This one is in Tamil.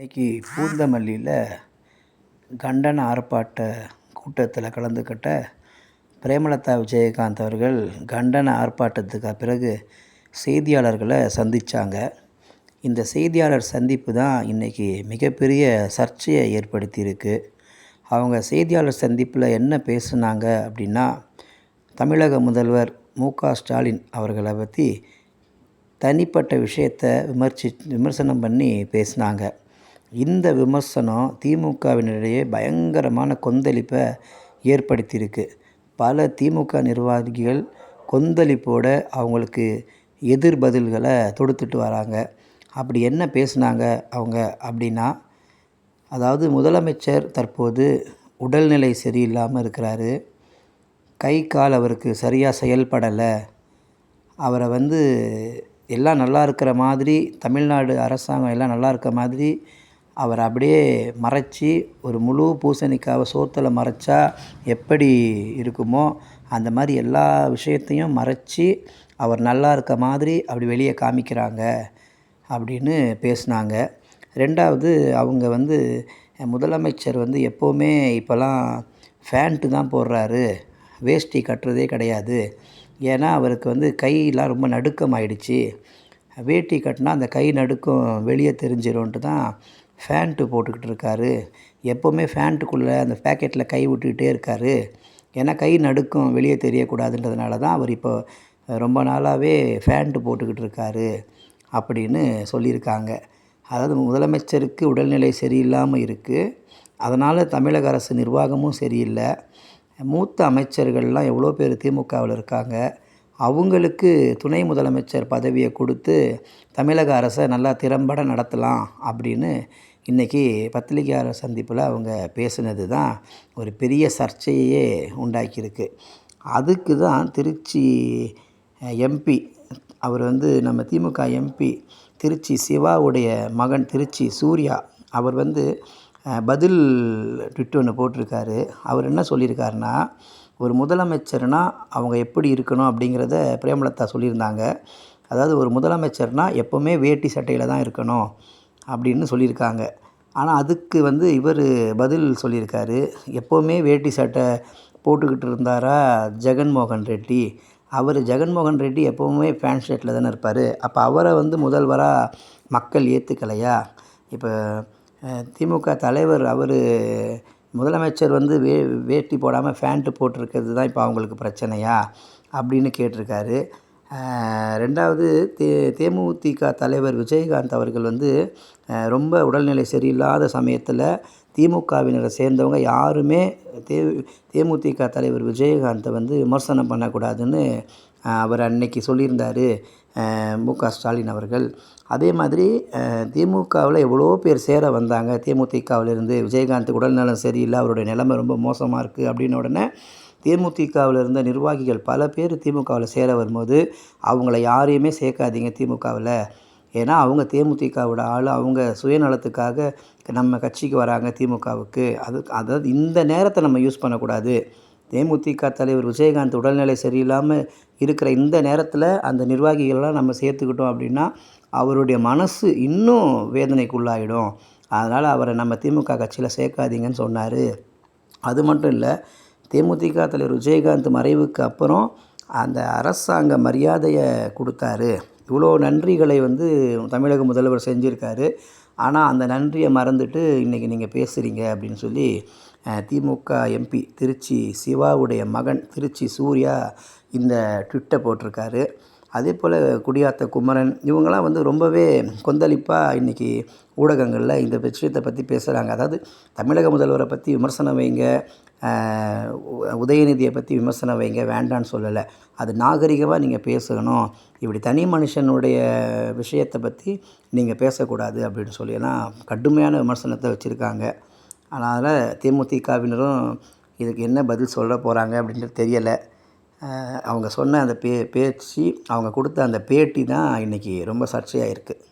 இன்றைக்கி பூந்தமல்லியில் கண்டன ஆர்ப்பாட்ட கூட்டத்தில் கலந்துக்கிட்ட பிரேமலதா விஜயகாந்த் அவர்கள் கண்டன ஆர்ப்பாட்டத்துக்கு பிறகு செய்தியாளர்களை சந்தித்தாங்க இந்த செய்தியாளர் சந்திப்பு தான் இன்றைக்கி மிகப்பெரிய சர்ச்சையை ஏற்படுத்தியிருக்கு. அவங்க செய்தியாளர் சந்திப்பில் என்ன பேசுனாங்க அப்படின்னா தமிழக முதல்வர் மு க ஸ்டாலின் அவர்களை பற்றி தனிப்பட்ட விஷயத்தை விமர்சி விமர்சனம் பண்ணி பேசினாங்க. இந்த விமர்சனம் திமுகவினரிடையே பயங்கரமான கொந்தளிப்பை ஏற்படுத்தியிருக்கு. பல திமுக நிர்வாகிகள் கொந்தளிப்போட அவங்களுக்கு எதிர் பதில்களை தொடுத்துட்டு வராங்க. அப்படி என்ன பேசுனாங்க அவங்க அப்படின்னா அதாவது முதலமைச்சர் தற்போது உடல்நிலை சரியில்லாமல் இருக்கிறாரு. கை கால் அவருக்கு சரியாக செயல்படலை. அவரை வந்து எல்லாம் நல்லா இருக்கிற மாதிரி தமிழ்நாடு அரசாங்கம் எல்லாம் நல்லா இருக்கிற மாதிரி அவரை அப்படியே மறைச்சி ஒரு முழு பூசணிக்காவை சோத்தில் மறைச்சா எப்படி இருக்குமோ அந்த மாதிரி எல்லா விஷயத்தையும் மறைச்சி அவர் நல்லா இருக்க மாதிரி அப்படி வெளியே காமிக்கிறாங்க அப்படின்னு பேசினாங்க. ரெண்டாவது அவங்க வந்து முதலமைச்சர் வந்து எப்போவுமே இப்போல்லாம் ஃபேண்ட்டு தான் போடுறாரு. வேஷ்டி கட்டுறதே கிடையாது. ஏன்னா அவருக்கு வந்து கையெல்லாம் ரொம்ப நடுக்கம் ஆயிடுச்சு வேட்டி கட்டினா அந்த கை நடுக்கம் வெளியே தெரிஞ்சிரும்ன்ட்டு தான் ஃபேண்ட்டு போட்டுக்கிட்டு இருக்காரு எப்போவுமே ஃபேண்ட்டுக்குள்ளே அந்த பேக்கெட்டில் கை விட்டுக்கிட்டே இருக்கார். ஏன்னா கை நடுக்கம் வெளியே தெரியக்கூடாதுன்றதுனால தான் அவர் இப்போ ரொம்ப நாளாகவே ஃபேண்ட்டு போட்டுக்கிட்டு இருக்காரு அப்படின்னு சொல்லியிருக்காங்க. அதாவது முதலமைச்சருக்கு உடல்நிலை சரியில்லாமல் இருக்குது அதனால் தமிழக அரசு நிர்வாகமும் சரியில்லை. மூத்த அமைச்சர்கள்லாம் எவ்வளோ பேர் திமுகவில் இருக்காங்க. அவங்களுக்கு துணை முதலமைச்சர் பதவியை கொடுத்து தமிழக அரசை நல்லா திறம்பட நடத்தலாம் அப்படின்னு இன்றைக்கி பத்திரிகையாளர் சந்திப்பில் அவங்க பேசுனது தான் ஒரு பெரிய சர்ச்சையே உண்டாக்கியிருக்கு. அதுக்கு தான் திருச்சி எம்பி அவர் வந்து நம்ம திமுக எம்பி திருச்சி சிவாவுடைய மகன் திருச்சி சூர்யா அவர் வந்து பதில் ட்விட் ஒன்று போட்டிருக்காரு. அவர் என்ன சொல்லியிருக்காருன்னா ஒரு முதலமைச்சர்னால் அவங்க எப்படி இருக்கணும் அப்படிங்கிறத பிரேமலதா சொல்லியிருந்தாங்க. அதாவது ஒரு முதலமைச்சர்னால் எப்போவுமே வேட்டி சட்டையில் தான் இருக்கணும் அப்படின்னு சொல்லியிருக்காங்க. ஆனால் அதுக்கு வந்து இவர் பதில் சொல்லியிருக்காரு. எப்போவுமே வேட்டி சட்டை போட்டுக்கிட்டு இருந்தாரா ஜெகன்மோகன் ரெட்டி. அவர் ஜெகன்மோகன் ரெட்டி எப்போவுமே பேண்ட் ஷர்ட்டில் தானே இருப்பார். அப்போ அவரை வந்து முதல்வராக மக்கள் ஏற்றுக்கலையா இப்போ திமுக தலைவர் அவர் முதலமைச்சர் வந்து வே வேட்டி போடாமல் ஃபேண்ட்டு போட்டிருக்கிறது தான் இப்போ அவங்களுக்கு பிரச்சனையா? அப்படின்னு கேட்டிருக்காரு. ரெண்டாவது தே தேமுதிக தலைவர் விஜயகாந்த் அவர்கள் வந்து ரொம்ப உடல்நிலை சரியில்லாத சமயத்தில் திமுகவினரை சேர்ந்தவங்க யாருமே தே தேமுதிக தலைவர் விஜயகாந்தை வந்து விமர்சனம் பண்ணக்கூடாதுன்னு அவர் அன்னைக்கு சொல்லியிருந்தார் மு க ஸ்டாலின் அவர்கள். அதே மாதிரி திமுகவில் எவ்வளோ பேர் சேர வந்தாங்க தேமுதிகவிலிருந்து விஜயகாந்த் உடல்நலம் சரியில்லை அவருடைய நிலைமை ரொம்ப மோசமாக இருக்குது அப்படின்ன உடனே தேமுதிகவில் இருந்த நிர்வாகிகள் பல பேர் திமுகவில் சேர வரும்போது அவங்கள யாரையுமே சேர்க்காதீங்க திமுகவில். ஏன்னா அவங்க தேமுதிகவோட ஆள் அவங்க சுயநலத்துக்காக நம்ம கட்சிக்கு வராங்க திமுகவுக்கு. அது அதாவது இந்த நேரத்தை நம்ம யூஸ் பண்ணக்கூடாது. தேமுதிக தலைவர் விஜயகாந்த் உடல்நிலை சரியில்லாமல் இருக்கிற இந்த நேரத்தில் அந்த நிர்வாகிகளெலாம் நம்ம சேர்த்துக்கிட்டோம் அப்படின்னா அவருடைய மனசு இன்னும் வேதனைக்குள்ளாயிடும். அதனால் அவரை நம்ம திமுக கட்சியில் சேர்க்காதீங்கன்னு சொன்னார். அது மட்டும் இல்லை தேமுதிக தலைவர் விஜயகாந்த் மறைவுக்கு அப்புறம் அந்த அரசாங்க மரியாதையை கொடுத்தாரு. இவ்வளோ நன்றிகளை வந்து தமிழக முதல்வர் செஞ்சுருக்காரு. ஆனால் அந்த நன்றியை மறந்துட்டு இன்றைக்கி நீங்கள் பேசுகிறீங்க அப்படின்னு சொல்லி திமுக எம்பி திருச்சி சிவாவுடைய மகன் திருச்சி சூர்யா இந்த ட்விட்டை போட்டிருக்காரு. அதே போல் குடியாத்த குமரன் இவங்கெல்லாம் வந்து ரொம்பவே கொந்தளிப்பாக இன்றைக்கி ஊடகங்களில் இந்த விஷயத்தை பற்றி பேசுகிறாங்க அதாவது தமிழக முதல்வரை பற்றி விமர்சனம் வைங்க உதயநிதியை பற்றி விமர்சனம் வைங்க வேண்டான்னு சொல்லலை. அது நாகரிகமாக நீங்கள் பேசணும். இப்படி தனி மனுஷனுடைய விஷயத்தை பற்றி நீங்கள் பேசக்கூடாது அப்படின்னு சொல்லி ஏன்னா கடுமையான விமர்சனத்தை வச்சுருக்காங்க. அதனால் தேமுதிகவினரும் இதுக்கு என்ன பதில் சொல்ல போகிறாங்க அப்படின்றது தெரியலை. அவங்க சொன்ன அந்த பே பேச்சு அவங்க கொடுத்த அந்த பேட்டி தான் இன்றைக்கி ரொம்ப சர்ச்சையாக இருக்குது